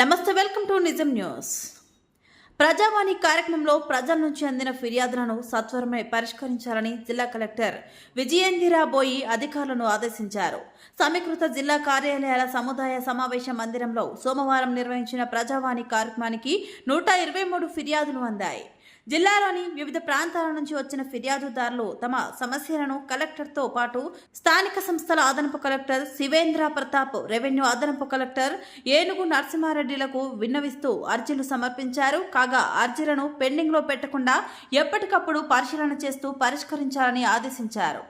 నమస్తే welcome to Nijam news. Prajavani కార్యక్రమంలో ప్రజల నుంచి అందిన ఫిర్యాదులను సత్వరమే పరిష్కరించాలని జిల్లా కలెక్టర్ విజయేందిరా బోయి అధికారులను ఆదేశించారు. సమీకృత జిల్లా కార్యాలయాల సముదాయ సమావేశ మందిరంలో సోమవారం నిర్వహించిన ప్రజావాణి కార్యక్రమానికి నూట ఇరవై మూడు ఫిర్యాదులు అందాయి. జిల్లాలోని వివిధ ప్రాంతాల నుంచి వచ్చిన ఫిర్యాదుదారులు తమ సమస్యలను కలెక్టర్తో పాటు స్థానిక సంస్థల అదనపు కలెక్టర్ శివేంద్ర ప్రతాప్ రెవెన్యూ అదనపు కలెక్టర్ ఏనుగు నరసింహారెడ్డిలకు విన్నవిస్తూ అర్జీలు సమర్పించారు. కాగా అర్జీలను పెండింగ్లో పెట్టకుండా ఎప్పటికప్పుడు పరిశీలన చేస్తూ పరిష్కరించాలని ఆదేశించారు.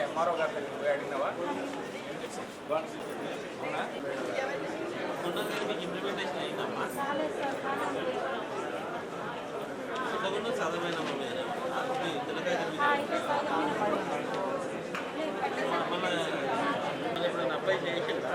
ఎంఆర్ఓ గారి దగ్గరికి పోయి అడిగినావా అప్లై చేసిందా